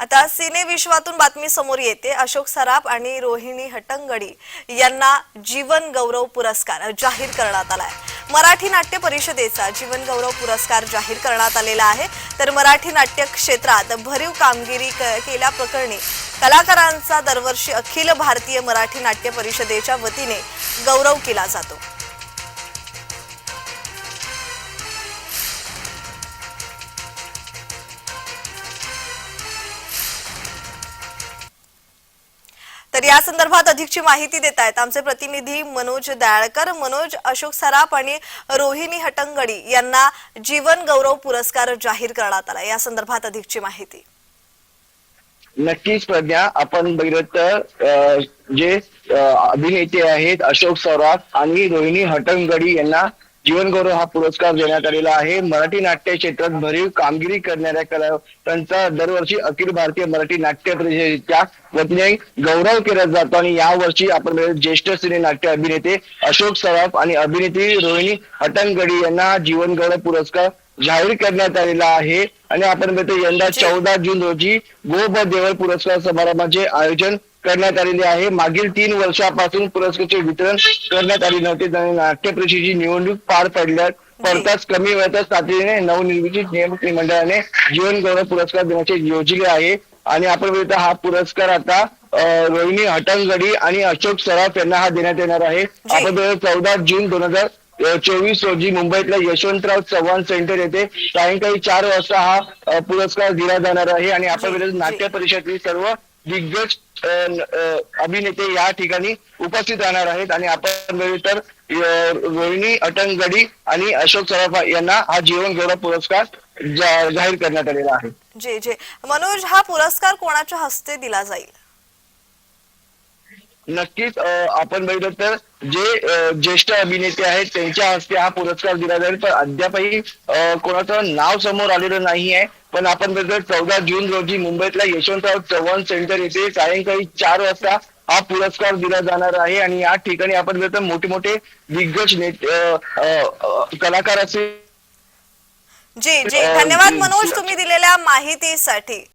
आता सिने विश्वातून बातमी समोर येते. अशोक सराफ आणि रोहिणी हटंगडी यांना जीवन गौरव पुरस्कार जाहीर करण्यात आलाय. मराठी नाट्य परिषदेचा जीवन गौरव पुरस्कार जाहीर करण्यात आलेला आहे. तर मराठी नाट्य क्षेत्रात भरीव कामगिरी क- केल्याप्रकरणी कलाकारांचा दरवर्षी अखिल भारतीय मराठी नाट्य परिषदेच्या वतीने गौरव केला जातो. तर या संदर्भात अधिकची माहिती देत आहेत आमचे प्रतिनिधी मनोज दयाळकर मनोज अशोक सराफ आणि रोहिणी हटंगडी यांना जीवन गौरव पुरस्कार जाहीर करण्यात आला. या संदर्भात अधिकची माहिती. नक्कीच प्रज्ञा. आपण बघितलं तर जे अभिनेते आहेत अशोक सराफ आणि रोहिणी हटंगडी यांना जीवन गौरव हा पुरस्कार देण्यात आलेला आहे. मराठी नाट्य क्षेत्रात भरीव कामगिरी करणाऱ्या कलावंतांचा दरवर्षी अखिल भारतीय मराठी नाट्य परिषदेच्या वतीने गौरव केला जातो आणि यावर्षी आपण ज्येष्ठ सिने नाट्य अभिनेते अशोक सराफ आणि अभिनेत्री रोहिणी हटंगडी यांना जीवन गौरव पुरस्कार जाहीर करण्यात आलेला आहे. आणि आपण बघतो यंदा चौदा जून रोजी गोब देवळ पुरस्कार समारंभाचे आयोजन करण्यात आलेले आहे. मागील तीन वर्षापासून पुरस्काराचे वितरण करण्यात आले नव्हते. आणि नाट्य परिषदेची निवडणूक पार पडल्या. पडताच कमी वेळातच तातडीने नवनिर्मित नियामक मंडळाने जीवन गौरव पुरस्कार देण्याचे योजले आहे. आणि आपण बघतो हा पुरस्कार आता रोहिणी हटंगडी आणि अशोक सराफ यांना हा देण्यात येणार आहे. आपण चौदा जून दोन हजार चोवीस रोजी मुंबईतल्या यशवंतराव चव्हाण सेंटर येथे सायंकाळी चार वाजता हा पुरस्कार दिला जाणार आहे. आणि आपण बघितलं. नाट्य परिषदेतील सर्व दिग्गज अभिनेते या ठिकाणी उपस्थित राहणार आहेत. आणि आपण तर रोहिणी अटंगडी आणि अशोक सराफ यांना हा जीवन गौरव पुरस्कार जाहीर करण्यात आलेला आहे. जे जे. मनोज हा पुरस्कार कोणाच्या हस्ते दिला जाईल? नक्कीच आपण बघितलं तर जे ज्येष्ठ अभिनेते आहेत त्यांच्या हस्ते हा पुरस्कार दिला जाईल. पण अद्यापही कोणाचं नाव समोर आलेलं नाही आहे पण आपण बघितलं चौदा जून रोजी मुंबईतल्या यशवंतराव चव्हाण सेंटर येथे सायंकाळी चार वाजता हा पुरस्कार दिला जाणार आहे. आणि या ठिकाणी आपण बघितलं मोठे मोठे दिग्गज कलाकार असेल जी जी. धन्यवाद मनोज. तुम्ही दिलेल्या माहितीसाठी.